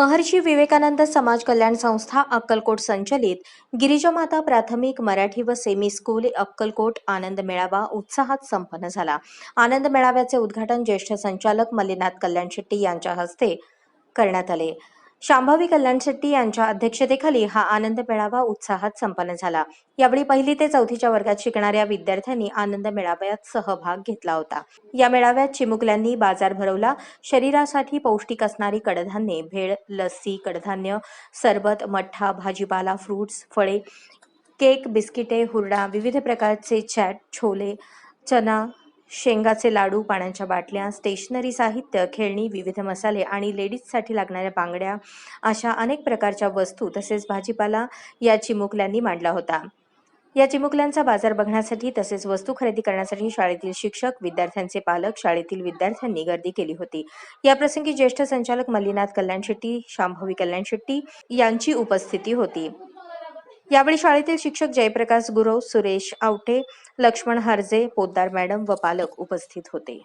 महर्षी विवेकानंद समाज कल्याण संस्था अक्कलकोट संचलित गिरिजामाता प्राथमिक मराठी व सेमी स्कूल अक्कलकोट आनंद मेळावा उत्साहात संपन्न झाला. आनंद मेळाव्याचे उद्घाटन ज्येष्ठ संचालक मल्लीनाथ कल्याण शेट्टी यांच्या हस्ते करण्यात आले. शांभवी कल्याण शेट्टी यांच्या अध्यक्षतेखाली हा आनंद मेळावा उत्साहात संपन्न झाला. यावेळी पहिली ते चौथीच्या वर्गात शिकणाऱ्या विद्यार्थ्यांनी आनंद मेळाव्यात सहभाग घेतला होता. या मेळाव्यात चिमुकल्यांनी बाजार भरवला. शरीरासाठी पौष्टिक असणारी कडधान्ये भेळ लस्सी कडधान्य सरबत मठ्ठा भाजीपाला फ्रूट्स फळे केक बिस्किटे हुरडा विविध प्रकारचे चॅट छोले चना शेंगाचे लाडू पाण्याच्या बाटल्या स्टेशनरी साहित्य खेळणी विविध मसाले आणि लेडीजसाठी लागणाऱ्या बांगड्या अशा अनेक प्रकारच्या वस्तू तसेच भाजीपाला या चिमुकल्यांनी मांडला होता. या चिमुकल्यांचा बाजार बघण्यासाठी तसेच वस्तू खरेदी करण्यासाठी शाळेतील शिक्षक विद्यार्थ्यांचे पालक शाळेतील विद्यार्थ्यांनी गर्दी केली होती. याप्रसंगी ज्येष्ठ संचालक मल्लीनाथ कल्याण शेट्टी शांभवी कल्याण शेट्टी यांची उपस्थिती होती. यावेळी शाळेतील शिक्षक जयप्रकाश गुरव सुरेश आवटे लक्ष्मण हरजे पोद्दार मॅडम व पालक उपस्थित होते.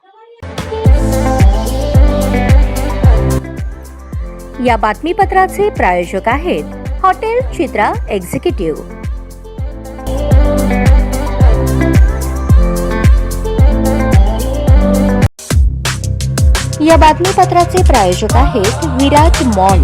या बातमीपत्राचे प्रायोजक आहेत हॉटेल चित्रा एक्झिक्युटिव्ह. या बातमीपत्राचे प्रायोजक आहेत विराज मॉल.